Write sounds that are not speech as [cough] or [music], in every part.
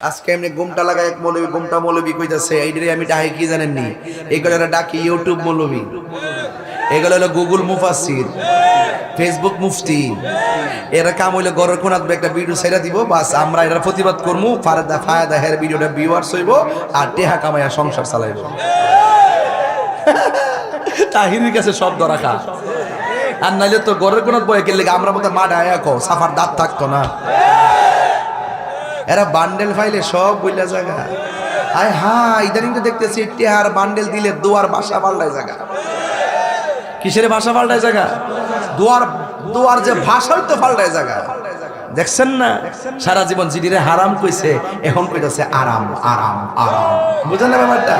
আজকে এমনি গুমটা লাগায় এক মৌলবী গুমটা মৌলবী কইতাছে এইটারে আমি ডাকি কি জানেননি? এগুলো এরা ডাকি ইউটিউব মৌলবী। এগুলো হলো গুগল মুফাসির ফেসবুক মুফতি। এরা কাম হইলে গরের কোনাত একটা ভিডিও ছেড়ে দিব, বাস আমরা এটার প্রতিবাদ করব ফায়দা ফায়দা হের ভিডিওটা ভিউয়ার্স হইব, আর টেহা কামাইয়া সংসার চালাইব। [laughs] তাহিরির কাছে শব্দ রাখা আর নাইলে তো গরের কোনাত বয়ে গেলে আমরা মতো মা ডায়া কো সাফার দাঁত থাকতো না। এরা বান্ডেল ফাইলে সব বইলা জায়গা। আয় হ্যাঁ ইদানিং তো দেখতেছি টেহার বান্ডেল দিলে দুয়ার বাসা পাল্টায় জায়গা। কিসের ভাষা পাল্টায় জায়গা? দুয়ার দুয়ার যে ভাষাও তো পাল্টায় জায়গা। দেখছেন না? সারা জীবন জিডিরে হারাম কইছে, এখন কইতাছে আরাম আরাম আরাম। বুঝলেন না ব্যাপারটা?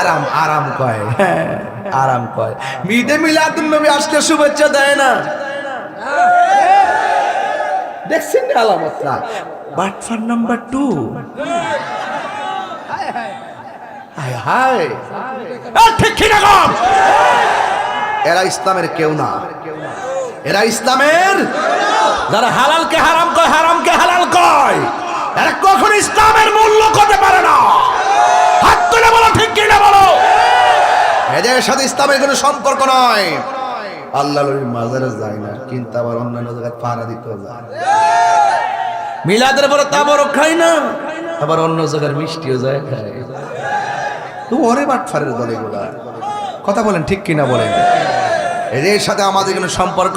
আরাম আরাম কয়। হ্যাঁ আরাম কয়। মিদে মিলাদুন নবী আসলে শুভেচ্ছা দেয় না। দেখছেন না আলামতটা? বাটফার নাম্বার টু হায় হায় ঠিক ঠিক রকম এরা ইসলামের কেউ না। এরা ইসলামের? যারা হালালকে হারাম কয় হারামকে হালাল কয় এরা কখনো ইসলামের মূল্য করতে পারে না। হাত তুলে বলো ঠিক কিনা বলো? এদের সাথে ইসলামের কোনো সম্পর্ক নয়। আল্লাহ মাজারে যায় না কিন্তু আবার অন্যান্য জায়গায় পাহারা দিতে যায়। মিলাদের পরে তাবরও খাই না। আবার অন্য জায়গার মিষ্টিও যায় খায়। ওরে বাটফারের কথা বলেন ঠিক কিনা বলেন। এদের সাথে আমাদের কোনো সম্পর্ক?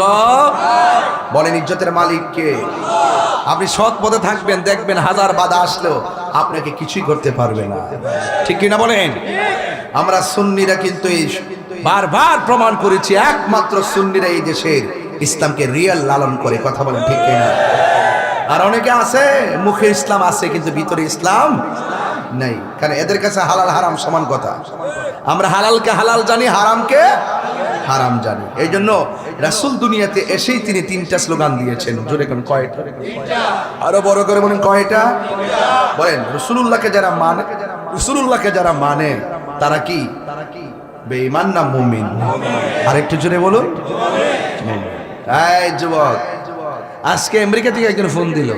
বলেন ইজ্জতের মালিক কে? আপনি সৎ পথে থাকবেন, দেখবেন হাজার বাধা আসলেও আপনাকে কিছুই করতে পারবে না। ঠিক কিনা বলেন? আমরা সুন্নিরা কিন্তু এই বারবার প্রমাণ করেছি, একমাত্র সুন্নিরা এই দেশের ইসলামকে রিয়েল লালন করে। কথা বলেন ঠিক কিনা? আর অনেকে আছে, মুখে ইসলাম আছে, কিন্তু ভিতরে ইসলাম নেই। কারণ এদের কাছে হালাল হারাম সমান কথা। আমরা হালালকে হালাল জানি, হারামকে হারাম জানি। এই জন্য রাসুল দুনিয়াতে এসেই তিনি তিনটা স্লোগান দিয়েছেন। জোরে কোন কয়টা? আরও বড় করে বলেন কয়টা? বলেন রসুল্লাহকে যারা মানে রসুল্লাহকে যারা মানে তারা কি? বেঈমান না মুমিন? আরেকটু জোরে বলুন। এই যুবক আজকে আমেরিকা থেকে একজন ফোন দিল।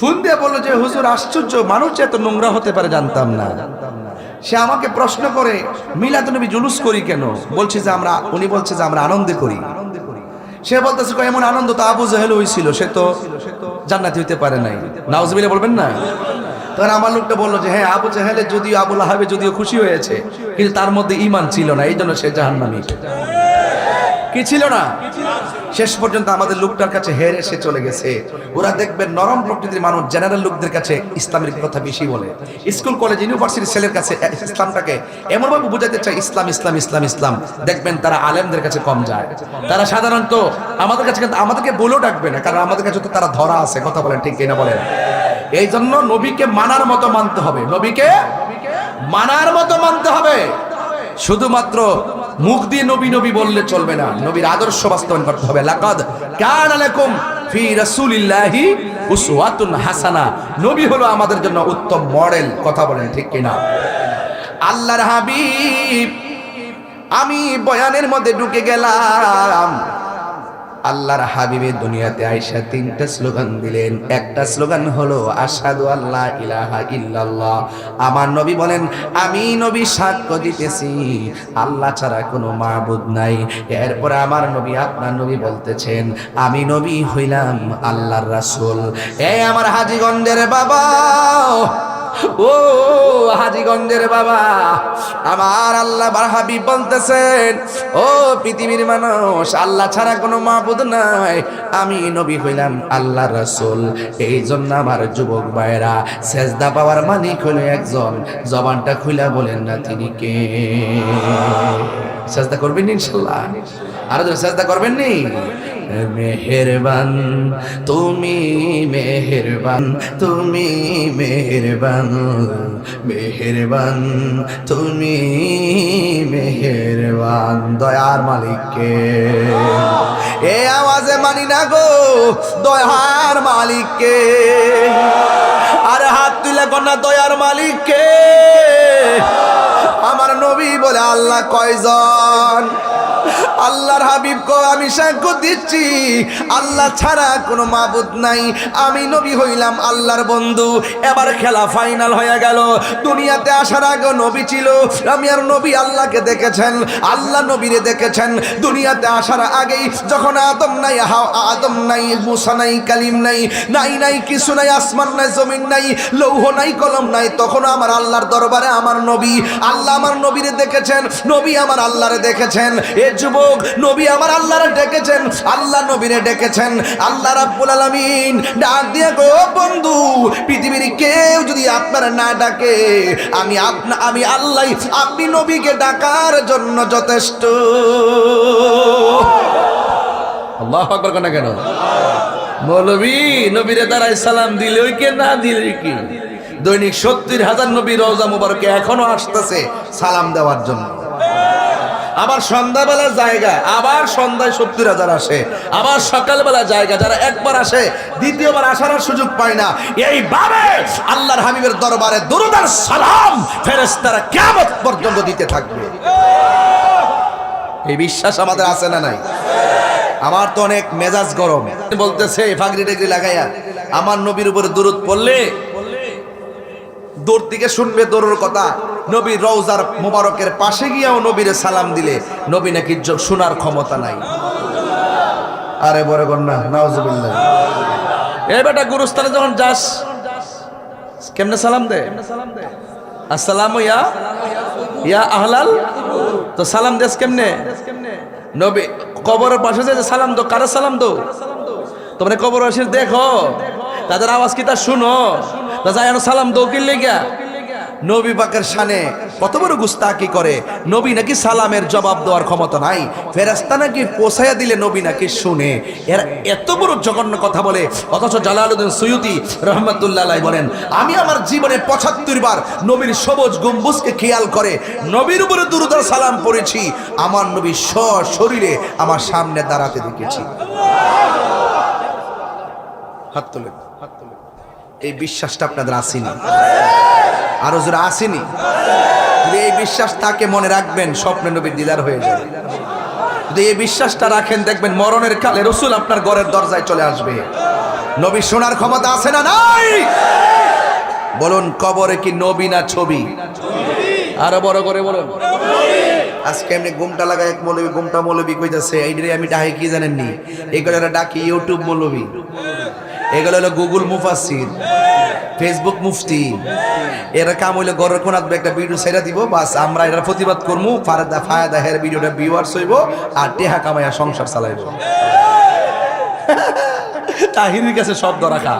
ফোন দিয়ে বলল যে, হুজুর, আশ্চর্য, মানুষ এত নোংরা হতে পারে জানতাম না। সে আমাকে প্রশ্ন করে মিলাদনবী জুলুস করি কেন? বলছে যে, আমরা উনি বলছে যে, আমরা আনন্দে করি। সে বলতেছে এমন আনন্দ তো আবু জাহেল হয়েছিল সে তো জান্নাতি হইতে পারে নাই। নাউজবিল্লাহ বলবেন না? তখন আমার লোকটা বলল যে হ্যাঁ আবু জাহেলে যদিও আবুল আহাবে যদিও খুশি হয়েছে, কিন্তু তার মধ্যে ইমান ছিল না এই জন্য সে জাহান্নামী। কি ছিল না? শেষ পর্যন্ত আমাদের লোকটার কাছে হেরে এসে চলে গেছে। ওরা দেখবেন নরম প্রকৃতির মানুষ জেনারেল লোকদের কাছে ইসলামের কথা বেশি বলে। স্কুল কলেজ ইউনিভার্সিটির ছেলের কাছে ইসলামটাকে এমনভাবে বোঝাতে চায়, ইসলাম ইসলাম ইসলাম ইসলাম। দেখবেন তারা আলেমদের কাছে কম যায়। তারা সাধারণত আমাদের কাছে কিন্তু, আমাদেরকে বলেও ডাকবে না, কারণ আমাদের কাছে তো তারা ধরা আছে, কথা বলেন ঠিক কিনা বলেন। এই জন্য নবীকে মানার মতো মানতে হবে। নবীকে মানার মতো মানতে হবে। শুধুমাত্র মুখ দিয়ে নবী নবী বললে চলবে না। নবীর আদর্শ বাস্তবায়ন করতে হবে। লাকাদ কান আলাইকুম ফি রাসূলিল্লাহি উসওয়াতুন হাসানা। নবী হলো আমাদের জন্য উত্তম মডেল, কথা বলেন ঠিক কি না আল্লাহর হাবিব, আমি বয়ানের মধ্যে ঢুকে গেলাম। আল্লাহর হাবিবের দুনিয়াতে আইসা তিনটা স্লোগান দিলেন। একটা স্লোগান হলো আসাদু আল্লাহ ইলাহা ইল্লাল্লাহ। আমার নবী বলেন, আমি নবী সাক্ষ্য দিতেছি। আল্লাহ ছাড়া কোনো মাবুদ নাই। এরপরে আমার নবী, আপনার নবী বলতেছেন, আমি নবী হইলাম আল্লাহর রাসূল। এ আমার হাজিগঞ্জের বাবা ও, হাজিগঞ্জের বাবা, আমার আল্লাহ বারহাবি বলতেছেন, ও পৃথিবীর মানুষ, আল্লাহ ছাড়া কোনো মাবুদ নাই। আমি নবী হইলাম আল্লাহ রসুল। এই জন্য আমার যুবক ভাইয়েরা, সেজদা পাওয়ার মালিক হলো একজন। জবানটা খুলে বলেন না তিনি কে? সেজদা করবেন ইনশাল্লাহ? আরও সেজদা করবেন নি মেহেরবান, তুমি মেহেরবান তুমি মেহেরবান মেহেরবান, তুমি মেহেরবান। দয়ার মালিককে। এ আওয়াজে মানি না গো, দয়ার মালিককে। আর হাত তুলে কন্যা দয়ার মালিককে। আমার নবী বলে আল্লাহ কয়জন? আল্লাহর হাবিব কো আমি সাক্ষ্য দিচ্ছি। আল্লাহ ছাড়া কোনো মাবুদ নাই। আমি নবী হইলাম আল্লাহর বন্ধু। এবার খেলা ফাইনাল হয়ে গেল। দুনিয়াতে আসার আগে নবী ছিল। আমি আর নবী আল্লাহকে দেখেছেন। আল্লাহ নবীরে দেখেছেন। দুনিয়াতে আসার আগেই যখন আদম নাই হা- আদম নাই, মুসা নাই, কালিম নাই নাই নাই, কিছু নাই, আসমান নাই, জমিন নাই, লৌহ নাই, কলম নাই, তখন আমার আল্লাহর দরবারে আমার নবী। আল্লাহ আমার নবীরে দেখেছেন। নবী আমার আল্লাহরে দেখেছেন। এ যুবক, নবী আমার আল্লাহরে ডেকেছেন। আল্লাহ নবীরে ডেকেছেন। আল্লাহ রাব্বুল আলামিন ডাক দিয়ে গো, বন্ধু, পৃথিবীর কেউ যদি আপনারা না ডাকে, আমি আপনা, আমি আল্লাহ, আপনি নবীকে ডাকার জন্য যথেষ্ট। আল্লাহ আকবার কেন কেন? মৌলবী, নবীরে দ্বারাই সালাম দিলে ওই কে, না দিলে কি? দৈনিক সত্তর হাজার নবী রওজা মুবারকে এখনও আসতেছে সালাম দেওয়ার জন্য। আবার সন্ধ্যাবেলা জায়গা, আবার সন্ধ্যায় সত্তর হাজার আসে, আবার সকালবেলা জায়গা, যারা একবার আসে, দ্বিতীয়বার আসার আর সুযোগ পায় না। এইভাবে আল্লাহর হাবিবের দরবারে দুরুদার সালাম ফেরেশতারা কেমন পর্যন্ত দিতে থাকবে। এই বিশ্বাস আমাদের আছে না নাই? আমার তো অনেক মেজাজ গরম। বলতেছে ফাগরি টেগরি লাগাইয়া আমার নবীর উপরে দূরত পড়লে দূর থেকে শুনবে দূরের কথা। নবী রওজার মোবারকের পাশে গিয়েও নবীরে সালাম দিলে নবী নাকি শোনার ক্ষমতা নাই। আরে বড় কন্যা, নাউজুবিল্লাহ। এ বেটা গুরুস্থানে যখন যাস, কেমনে সালাম দে? আসসালাম ইয়া ইয়া আহলাল? তো সালাম দেস কেমনে? নবী কবরের পাশে যে সালাম দো, কারে সালাম দো? তোমরা কবর আসে দেখো। তাদের আওয়াজ কি তা শুনো? যাই সালাম দো কি লেগা নবী পাকের শানে কত বড় গুস্তাকি করে। নবী নাকি সালামের জবাব দেওয়ার ক্ষমতা নাই। ফেরাস্তা নাকি পোষাইয়া দিলে নবী নাকি শুনে। এরা এত বড় জঘন্য কথা বলে। অথচ জালালউদ্দিন সৈয়দি রহমতুল্লাহ বলেন, আমি আমার জীবনে পঁচাত্তর বার নবীর সবুজ গম্বুজকে খেয়াল করে নবীর উপরে দুরুদার সালাম পড়েছি। আমার নবী শরীরে আমার সামনে দাঁড়াতে দেখেছি। হাত তোলেন এই বিশ্বাসটা আপনাদের আসেনি। আরও জোরে আসেনি? যদি এই বিশ্বাস তাকে মনে রাখবেন স্বপ্নে নবীর দিদার হয়ে যাবে। যদি এই বিশ্বাসটা রাখেন, দেখবেন মরণের কালে রসুল আপনার ঘরের দরজায় চলে আসবে। নবী শোনার ক্ষমতা আছে না নাই? বলুন, কবরে কি নবী না ছবি? আরও বড় করে বলুন। আজকে এমনি গুমটা লাগায় এক মৌলবী গুমটা মৌলবী কইতাছে এইটারে আমি ডাকি, কি জানেননি? এই কথাটা ডাকি, ইউটিউব মৌলবী। এগুলো হলো গুগল মুফাসির ফেসবুক মুফতি। এরা কাম হইলে গরের কোনাত একটা ভিডিও ছেড়ে দিব, বাস আমরা এটার প্রতিবাদ করব ফায়দা ফায়দা হের ভিডিওটা ভিউয়ার্স হইব আর টেহা কামাইয়া সংসার চালাইব। [laughs] তাহিরির কাছে শব্দ রাখা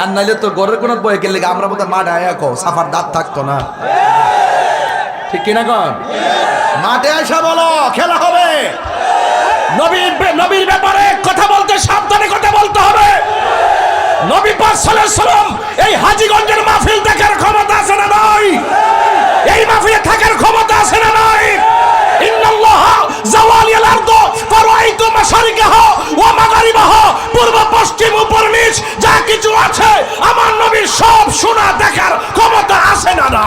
আর নাইলে তো গরের কোনাত বয়ে গেলে আমরা মতো মাঠে আয়া কো সাফার দাঁত থাকতো না। ঠিক কিনা কন? মাঠে আসা বলো, খেলা হবে। নবীর নবীর ব্যাপারে কথা বলতে সাবধানে কথা বলতে হবে। নবী পাক সাল্লাম এই হাজীগঞ্জের মাহফিল দেখার ক্ষমতা আছে না নাই? এই মাহফিলে থাকার ক্ষমতা আছে না নাই? ইন্নাল্লাহ জাওয়ালিয়াল আরদ ফারাইতু ওয়া পূর্ব, পশ্চিম, উপর, নিচ যা কিছু আছে, আমার নবীর সব শোনা দেখার ক্ষমতা আছে না না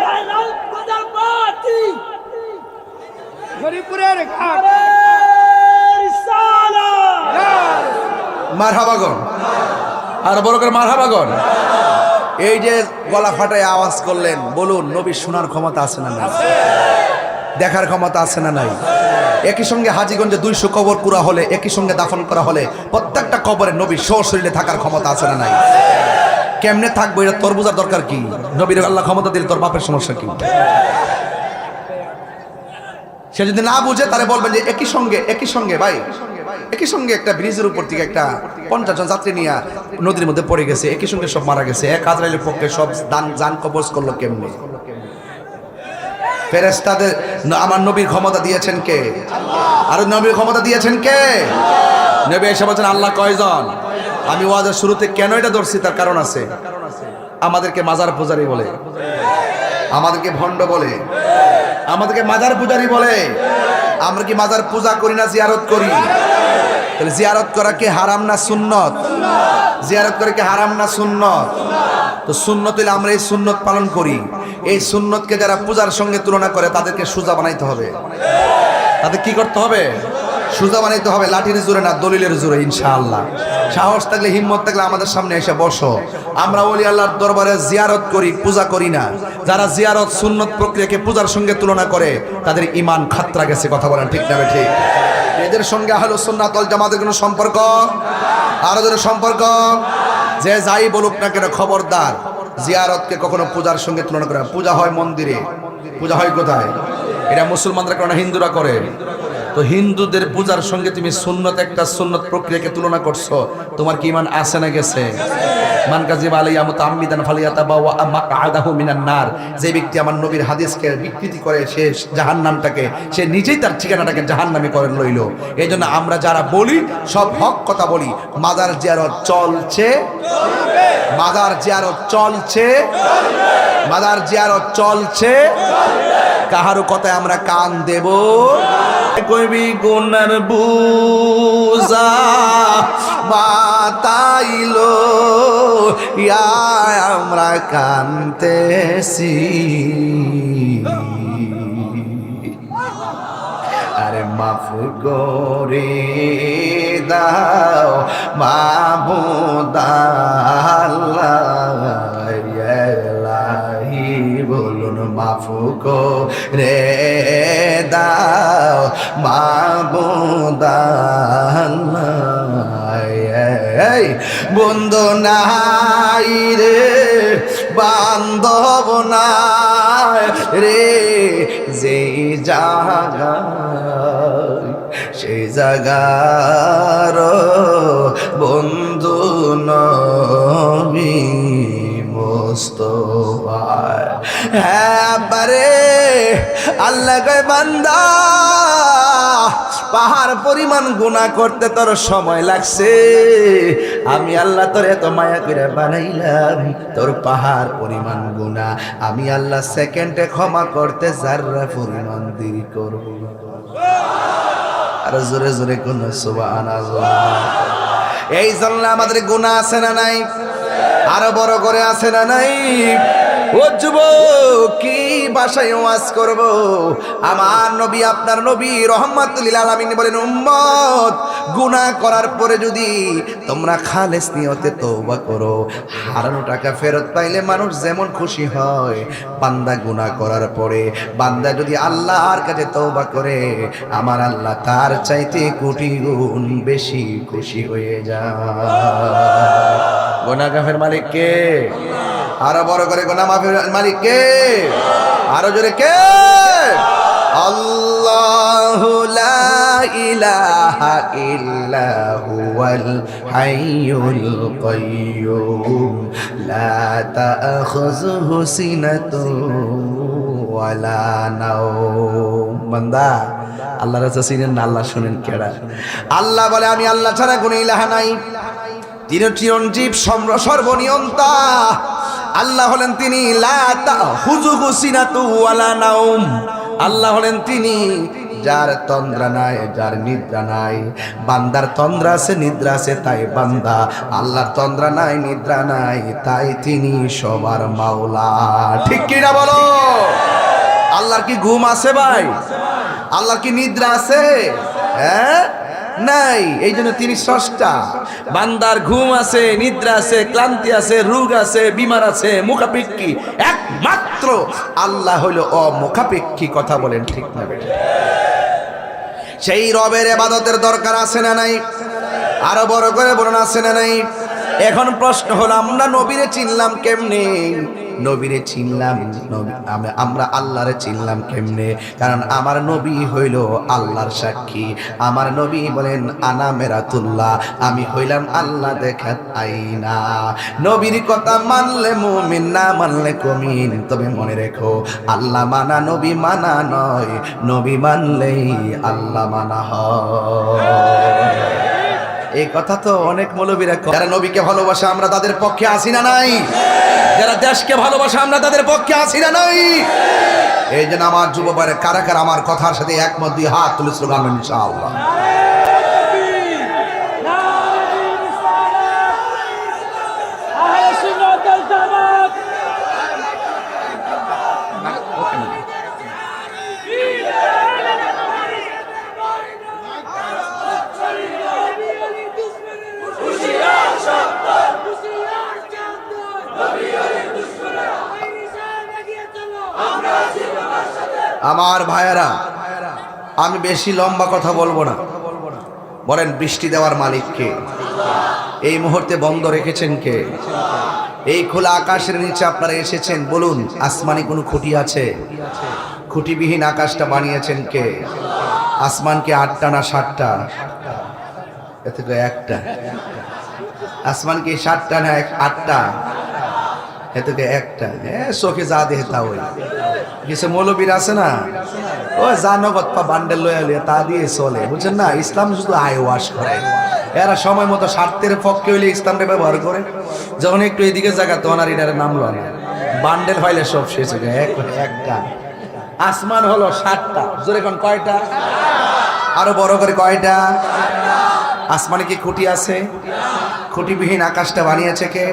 হরিপুরের মারহাবাগন। আর বড় করে মারহাবাগন। এই যে গলা ফাটায় আওয়াজ করলেন, বলুন নবী শোনার ক্ষমতা আছে না নাই? দেখার ক্ষমতা আছে না নাই? একই সঙ্গে হাজিগঞ্জে দুইশো কবর পুরা হলে, একই সঙ্গে দাফন করা হলে, প্রত্যেকটা কবরে নবী শরীরে থাকার ক্ষমতা আছে না নাই? কেমনে থাকব? এটা তোর বোঝার দরকার কি? নবীর আল্লাহ ক্ষমতা দিলে তোর বাপের সমস্যা কি? সে যদি না বুঝে, তাহলে বলবেন যে একই সঙ্গে একই সঙ্গে, ভাই। একই সঙ্গে একটা ব্রিজের উপর থেকে একটা পঞ্চাশ জন যাত্রী নিয়ে নদীর মধ্যে পড়ে গেছে, একই সঙ্গে সব মারা গেছে। এক আজরাইলের পক্ষে সব দান, জান কবজ করল কেমনি? ফেরেস্তাদের আমার নবীর ক্ষমতা দিয়েছেন কে? আর নবীর ক্ষমতা দিয়েছেন কে? নবী এসে বলছেন, আল্লাহ কয়জন? আমি ওয়াজের শুরুতে কেন এটা ধরছি? তার কারণ আছে। আমাদেরকে মাজার পূজারি বলে। আমাদেরকে ভণ্ড বলে। আমাদেরকে মাজার পূজারি বলে। আমরা কি মাজার পূজা করি না জিয়ারত করি? তাহলে জিয়ারত করা কি হারাম না সুন্নত? জিয়ারত করে কি হারাম না সুন্নত? তো সুন্নত হলে আমরা এই সুন্নত পালন করি। এই সুন্নতকে যারা পূজার সঙ্গে তুলনা করে, তাদেরকে সুজা বানাইতে হবে। তাদের কি করতে হবে? সুজা বানাইতে হবে, লাঠির জোরে না, দলিলের জোরে, ইনশাআল্লাহ। সাহস থাকলে, হিম্মত থাকলে আমাদের সামনে এসে বসো। আমরা ওলি আল্লাহর দরবারে জিয়ারত করি, পূজা করি না। যারা জিয়ারত সুন্নত প্রক্রিয়াকে পূজার সঙ্গে তুলনা করে, তাদের ইমান খাতরা গেছে, কথা বলেন ঠিক না ঠিক এদের সঙ্গে আহলে সুন্নাত ওয়াল জামাতের কোনো সম্পর্ক? আরও যেন সম্পর্ক? যে যাই বলুক না কেন, খবরদার। জিয়ারতকে কখনো পূজার সঙ্গে তুলনা করে পূজা হয় মন্দিরে। পূজা হয় কোথায়? এটা মুসলমানরা করে হিন্দুরা করে। তো হিন্দুদের পূজার সঙ্গে তুমি সুন্নত, একটা সুন্নত প্রক্রিয়াকে তুলনা করছ, তোমার কি ইমান আছে না গেছে? নার। যে ব্যক্তি আমার নবীর হাদিসকে বিকৃতি করে জাহান্নামটাকে, সে নিজেই তার ঠিকানাটাকে জাহান্নামে আমরা যারা বলি, সব কথা বলি। মাদার জিয়ারত চলছে। মাদার চলছে। মাদার জিয়ারত চলছে। কাহারও কথায় আমরা কান দেব? কবি গুনার বুজা বাতাইলো ইয়া আমরা কানতেছি। আরে মাফ করে দাও মাবুদাল্লাহি বলুন মাফ করে দাও মাবুদাল্লাহ বন্ধু নাই রে, বান্ধব নাই রে যে জাগা সেই জাগার বন্ধু নবী মোস্তফা। হ্যাঁ আল্লাহ কয়, বান্দা, পাহাড় পরিমাণ গুণা করতে তোর সময় লাগছে। আমি আল্লাহ তোর এত মায়া করে বানাইলাম, তোর পাহাড় পরিমাণ গুণা আমি আল্লাহ সেকেন্ডে ক্ষমা করতে যাররা পরিমাণ দেরি করব। আর জোরে জোরে কোন সুবান এই জন্য আমাদের গুণা আছে না নাই? আরও বড় করে আছে না নাই? ও যুবক, কি বাসায় ওয়াজ করব? আমার নবী, আপনার নবী রহমাতুল্লিল আলামিন বলেন, উম্মত, গুনাহ করার পরে যদি তোমরা খালেস নিয়তে তওবা করো, হারানো টাকা ফেরত পাইলে মানুষ যেমন খুশি হয়, বান্দা গুনাহ করার পরে, বান্দা যদি আল্লাহর কাছে তওবা করে, আমার আল্লাহ তার চাইতে কোটি গুণ বেশি খুশি হয়ে যায়। গোনা গাফের মালিক কে? আরও বড় করে গোনা মাফের মালিক কে? আরও জোরে কে? আল্লাহু আল্লাহ রাজা শুনেন কেডা? আল্লাহ বলে, আমি আল্লাহ ছাড়া কোনো ইলাহা নাই। তিনি চিরঞ্জীব সর্বনিয়ন্তা। আল্লাহ হলেন তিনি আল্লাহ হলেন তিনি, যার তন্দ্রা নাই, যার নিদ্রা নাই। বান্দার তন্দ্রা আছে, নিদ্রা আছে, তাই বান্দা। আল্লাহর তন্দ্রা নাই, নিদ্রা নাই, তাই তিনি সবার মাওলা। ঠিক কিনা বলো? আল্লাহর কি ঘুম আছে ভাই? আল্লাহর কি নিদ্রা আছে? হ্যাঁ? নাই, এই জন্য তিনি স্রষ্টা। বান্দার ঘুম আছে, নিদ্রা আছে, ক্লান্তি আছে, রোগ আছে, বিমার আছে, মুখাপেক্ষি। একমাত্র আল্লাহ হলো অমুখাপেক্ষী, কথা বলেন ঠিক না সেই রবের এবাদতের দরকার আছে না নাই? আরও বড় করে বলুন, আছে না নাই? এখন প্রশ্ন হলো, আমরা নবীরে চিনলাম কেমনে? নবীরে চিনলাম আমরা আল্লাহরে চিনলাম কেমনে? কারণ আমার নবী হইল আল্লাহর সাক্ষী। আমার নবী বলেন, আনা মেরাতুল্লাহ, আমি হইলাম আল্লাহ দেখাত আইনা। নবীর কথা মানলে মুমিন, না মানলে কমিন। তবে মনে রেখো, আল্লাহ মানা, নবী মানা নয়। নবী মানলেই আল্লাহ মানা হয়। এই কথা তো অনেক মৌলবীরা। যারা নবীকে ভালোবাসে, আমরা তাদের পক্ষে আসি না নাই? যারা দেশকে ভালোবাসে, আমরা তাদের পক্ষে আসি না নাই? এই জন্য আমার যুববারে কারা কারা আমার কথার সাথে একমত দিয়ে হাত তুলে স্লোগান ইনশাআল্লাহ। আমার ভাইয়েরা, আমি বেশি লম্বা কথা বলব না। বলেন, বৃষ্টি দেওয়ার মালিককে এই মুহূর্তে বন্ধ রেখেছেন কে? এই খোলা আকাশের নিচে আপনারা এসেছেন, বলুন, আসমানি কোনো খুঁটি আছে? খুঁটিবিহীন আকাশটা বানিয়েছেন কে? আসমানকে আটটা না সাতটা? এতে একটা। আসমানকে সাতটা না আটটা? এতে একটা। হ্যাঁ চোখে যা দেহে তা ওই কিছু মৌলবীর আছে না? ও যা নগদ পা বান্ডেল লয়ে লয়ে তা দিয়ে চলে, বুঝছেন না? ইসলাম শুধু আয় ওয়াশ করে। এরা সময় মতো স্বার্থের পক্ষে হইলে ইসলামটা ব্যবহার করে। যখন একটু এদিকে জায়গা, তখন আর এটার নাম লো না। বান্ডেল ফাইলে সব শেষ হয়ে যায়, এক একটা। আসমান হলো সাতটা। জোরে কোন কয়টা? আরও বড় করে কয়টা? আসমানে কি খুঁটি আছে? খুঁটিবিহীন আকাশটা বানিয়েছে কে?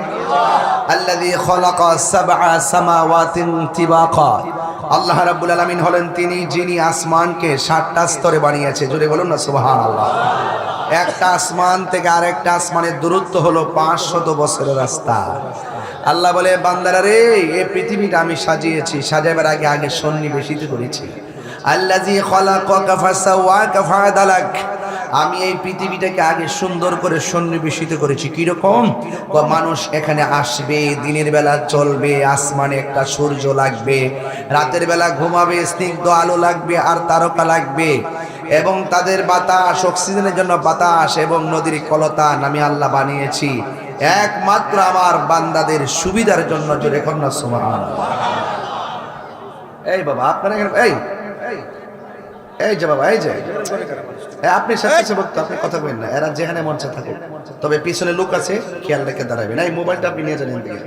আল্লাযী খালাকা সাবআ সামাওয়াতিন তিবাকা। আল্লাহ রাব্বুল আলামিন হলেন তিনি যিনি আসমানকে সাতটা স্তরে বানিয়েছে। জুড়ে বলুন না, সুবহানাল্লাহ। একটা আসমান থেকে আরেকটা আসমানের দূরত্ব হলো পাঁচশত বছরের রাস্তা। আল্লাহ বলে, বান্দারা রে এই পৃথিবীটা আমি সাজিয়েছি, সাজাবার আগে আগে সন্নিবেশিত করেছি। আল্লাযী খালাকাকা ফাসাওয়াকা ফাআদালাক আমি এই পৃথিবীটাকে আগে সুন্দর করে সন্নিবেশিত করেছি। কীরকম? মানুষ এখানে আসবে, দিনের বেলা চলবে, আসমানে একটা সূর্য লাগবে, রাতের বেলা ঘুমাবে, স্নিগ্ধ আলো লাগবে, আর তারকা লাগবে। এবং তাদের বাতাস, অক্সিজেনের জন্য বাতাস এবং নদীর কলতান আমি আল্লাহ বানিয়েছি। একমাত্র আমার বান্দাদের সুবিধার জন্য, জোরে কন্যা সুমান এই বাবা, আপনারা এই এই, যে বাবা এই যে। আপনি স্বেচ্ছাসেবক তো আপনি কথা বলেন না। এরা যেখানে মঞ্চে থাকুক। তবে পিছনে লোক আছে খেয়াল রেখে দাঁড়াবেন। এই মোবাইলটা আপনি নিয়ে যান এদিকে।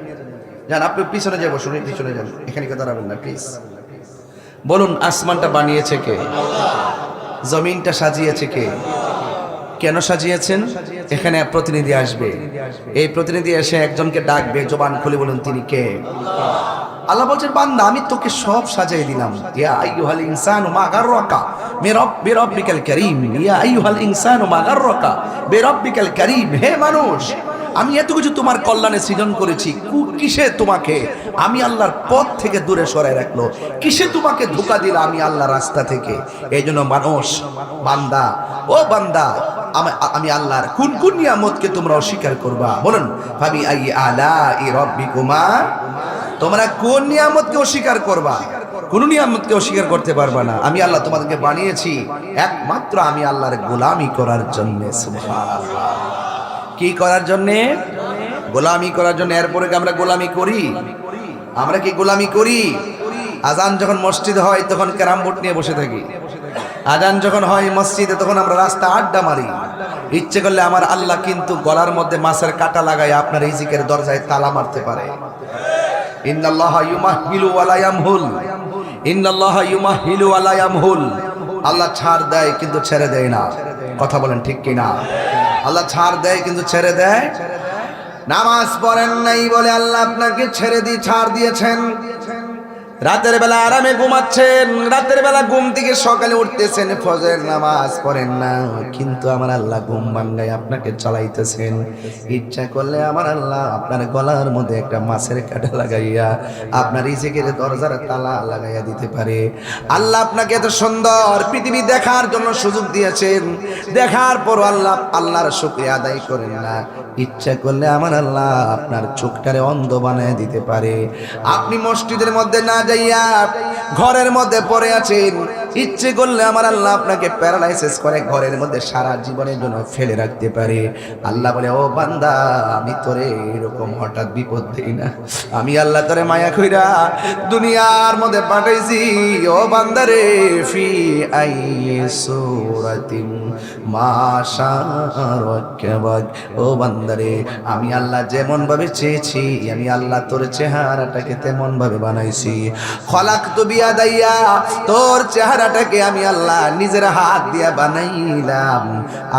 যান আপনি পিছনে যাব শুনে পিছনে যান। এখানে কে দাঁড়াবেন না প্লিজ বলুন আসমানটা বানিয়েছে কে? জমিনটা সাজিয়েছে কে? কেন সাজিয়েছেন? এখানে প্রতিনিধি আসবে। এই প্রতিনিধি এসে একজনকে ডাকবে, জবান খুলে বলুন তিনি কে? আল্লাহ বলছেন, বান্দা, আমি তোকে সব সাজাই দিলাম। ইয়া আইয়ুহাল ইনসানু মা গাররাকা বিরব বিরব্বিকাল কারীম। ইয়া আইয়ুহাল ইনসানু মা গাররাকা বিকেল কারীম। হে মানুষ আমি এত কিছু তোমার কল্যাণে সৃজন করেছি। কিসে তোমাকে? আমি আল্লাহর পথ থেকে দূরে সরাই রাখল। কিসে তোমাকে ধোকা দিল আমি আল্লাহ রাস্তা থেকে? এই জন্য মানুষ, বান্দা, ও বান্দা, আমি- আল্লাহর কোন কোন নিয়ামতকে তোমরা অস্বীকার করবা? বলুন ভাবি আই আলা ই রব্বিকুমা। তোমরা কোন নিয়ামতকে অস্বীকার করবা? কোন নিয়ামতকে অস্বীকার করতে পারবা না। আমি আল্লাহ তোমাদেরকে বানিয়েছি। একমাত্র আমি আল্লাহর গোলামি করার জন্য কি করার জন্যে? গোলামি করার জন্য। এরপরে কি আমরা গোলামি করি? আমরা কি গোলামি করি? আজান যখন মসজিদ হয়, তখন ক্যারাম বোর্ড নিয়ে বসে থাকি। আজান যখন হয় মসজিদে, তখন আমরা রাস্তা আড্ডা মারি। ইচ্ছে করলে আমার আল্লাহ কিন্তু গলার মধ্যে মাছের কাটা লাগায় আপনার রিজিকের দরজায় তালা মারতে পারে। আল্লাহ ছাড় দেয় কিন্তু ছেড়ে দেয় না। কথা বলেন ঠিক কি না আল্লাহ ছাড় দেয়, কিন্তু ছেড়ে দেয়? নামাজ পড়েন নাই বলে আল্লাহ আপনাকে ছেড়ে দিয়ে ছাড় দিয়েছেন। রাতের বেলা আরামে ঘুমাচ্ছেন, রাতের বেলা ঘুম থেকে সকালে উঠতেছেন, ফজরের নামাজ পড়েন না। কিন্তু আমার আল্লাহ ঘুম ভাঙ্গায় আপনাকে চালাইতেছেন। ইচ্ছা করলে আমার আল্লাহ আপনার গলার মধ্যে একটা মাছের কাটা লাগাইয়া আপনার ইজেকের দরজার তালা লাগাইয়া দিতে পারে। আল্লাহ আপনাকে এত সুন্দর পৃথিবী দেখার জন্য সুযোগ দিয়েছেন। দেখার পর আল্লাহ আল্লাহর শুক্রিয়া আদায় করেন না। ইচ্ছা করলে আমার আল্লাহ আপনার চোখটারে অন্ধ বানায় দিতে পারে। আপনি মসজিদের মধ্যে না যাইয়া ঘরের মধ্যে পড়ে আছেন। ইচ্ছে করলে আমার আল্লাহ আপনাকে প্যারালাইসিস করে ঘরের মধ্যে সারা জীবনের জন্য ফেলে রাখতে পারে। আল্লাহ বলে, ও বান্দা, আমি তোরে এরকম হঠাৎ বিপদ দেই না। আমি আল্লাহ তোরে মায়া কইরা দুনিয়ার মধ্যে পাঠাইছি। ও বান্দারে ফি আই সুরাতিম ও বান্দারে আমি আল্লাহ যেমন ভাবে চেয়েছি, আমি আল্লাহ তোর চেহারাটাকে তেমন ভাবে বানাইছি। খলাক তো বিয়া দাইয়া তোর চেহারাটাকে আমি আল্লাহ নিজের হাত দিয়া বানাইলাম।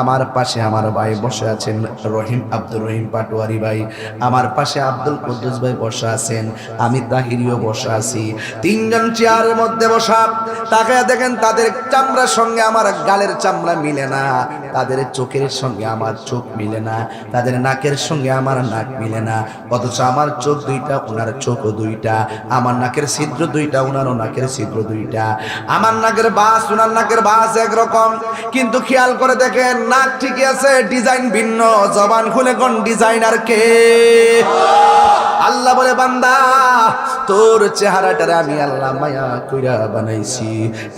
আমার পাশে আমার ভাই বসে আছেন, রহিম আব্দুর রহিম পাটোয়ারি ভাই। আমার পাশে আব্দুল কুদ্দুস ভাই বসে আছেন, আমি তাহিরিও বসে আছি। তিনজন চেয়ারের মধ্যে বসা, তাকায় দেখেন তাদের চামড়ার সঙ্গে আমার গালের চামড়া মিলে না। তাদের চোখের সঙ্গে আমার চোখ মিলে না, তাদের নাকের সঙ্গে আমার নাক মিলে না। অথচ আমার চোখ দুইটা, ওনার চোখও দুইটা। আমার নাকের ছিদ্র দুইটা, ওনারও নাকের ছিদ্র দুইটা। আমার নাকের বাস ওনার নাকের বাস একরকম। কিন্তু খেয়াল করে দেখেন, নাক ঠিকই আছে, ডিজাইন ভিন্ন, জবান খুলে কোন ডিজাইনার কে? আল্লাহ বলে, বান্দা, তোর চেহারাটারে আমি আল্লাহ মায়া কইরা বানাইছি।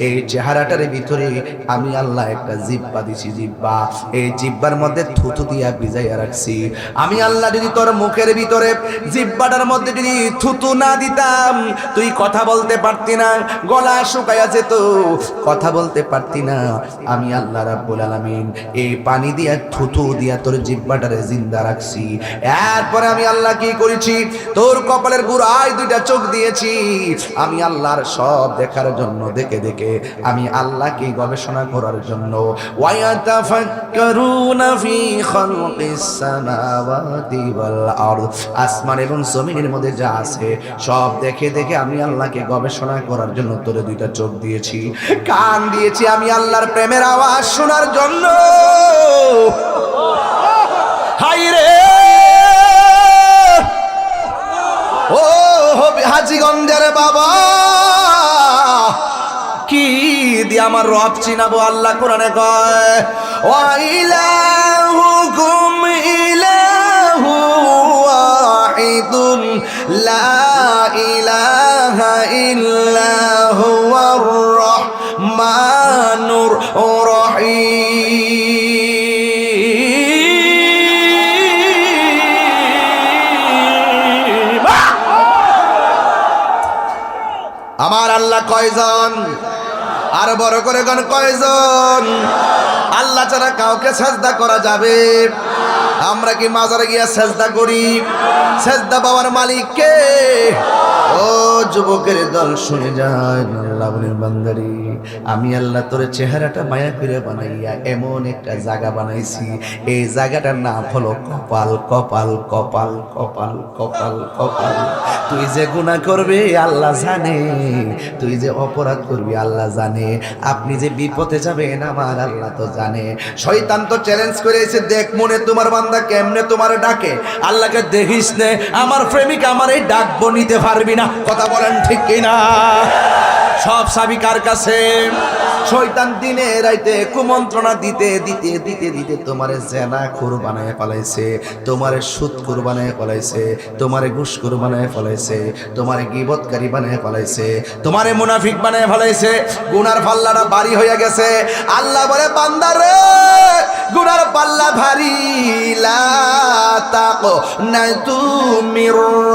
এই চেহারাটার ভিতরে আমি আল্লাহ একটা জিব্বা দিছি, জিব্বা। এই জিব্বার মধ্যে থুতু দিয়া ভিজাইয়া রাখছি। আমি আল্লাহ যদি তোর মুখের ভিতরে জিব্বাটার মধ্যে যদি থুতু না দিতাম, তুই কথা বলতে পারতি না, গলা শুকাইয়া যেত। কথা বলতে পারতি না। আমি আল্লাহ রাব্বুল আলামিন এই পানি দিয়া থুতু দিয়া তোর জিব্বাটারে জিন্দা রাখছি। এরপরে আমি আল্লাহ কি করেছি? তোর কপালের গুড়ায় দুইটা চোখ দিয়েছি। আমি আল্লাহর সব দেখার জন্য দেখে দেখে আমি আল্লাহকে গবেষণা করার জন্য। আসমান এবং জমিনের মধ্যে যা আছে, সব দেখে দেখে আমি আল্লাহকে গবেষণা করার জন্য তোরে দুইটা চোখ দিয়েছি। [laughs] কান দিয়েছি আমি আল্লাহর প্রেমের আওয়াজ শোনার জন্য। হাই রে ও হাজিগঞ্জের বাবা। কি দিয়ে আমার রব চিনাবো আল্লাহ কোরআনে কয় ওয়াইলাহুকুম ইলাহু ইল্লা হুয়ার রহমানুর রহিম। আমার আল্লাহ কয়জন? আর বড় করে গণ কয়জন? আল্লাহ ছাড়া কাউকে সেজদা করা যাবে? আমরা কি মাজারে গিয়া সেজদা করি? সেজদা বাবার মালিক কে? যুবকের দল শুনে যান আল্লাহ বান্দারি, আমি আল্লাহ তোর চেহারাটা মায়া করে বানাইয়া এমন একটা জায়গা বানাইছি। এই জায়গাটার নাম হলো কপাল কপাল কপাল কপাল কপাল কপাল। তুই যে গুনাহ করবে, আল্লাহ জানে। তুই যে অপরাধ করবি, আল্লাহ জানে। আপনি যে বিপদে যাবেন, আমার আল্লাহ তো জানে। শয়তান তো চ্যালেঞ্জ করেছে দেখ, মনে তোমার বান্দা কেমনে তোমার ডাকে। আল্লাহকে দেখিস নে, আমার প্রেমিক আমার এই ডাকবো, নিতে পারবি না। কথা বলেন ঠিক কিনা? সব সাবি কার কাছে? শয়তান দিনে রাইতে কুমন্ত্রণা দিতে দিতে দিতে দিতে তোমারে জেনা খুর বানায় ফলাইছে, তোমারে সুদ খুর ফলাইছে, তোমারে ঘুষ খুর বানায় ফলাইছে, তোমারে গিবতকারী বানায় ফলাইছে, তোমারে মুনাফিক বানায় ফলাইছে, গুনার পাল্লাটা বাড়ি হয়ে গেছে। আল্লাহ বলে বান্দারে গুনার পাল্লা ভারী, লা তাকো না তুমি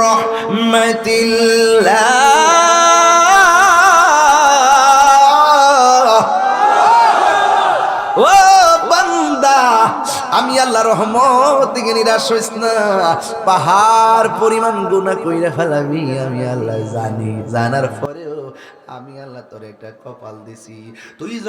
রহমাতিল্লাহ। আল্লাহ রহমত থেকে নিরাশ হইস না। পাহাড় পরিমাণ গুণা কইরা ফেলাবি, আমি আল্লাহ জানি। জানার পরেও আমি আল্লাহ তোর একটা কপাল দিছি। তুই যখন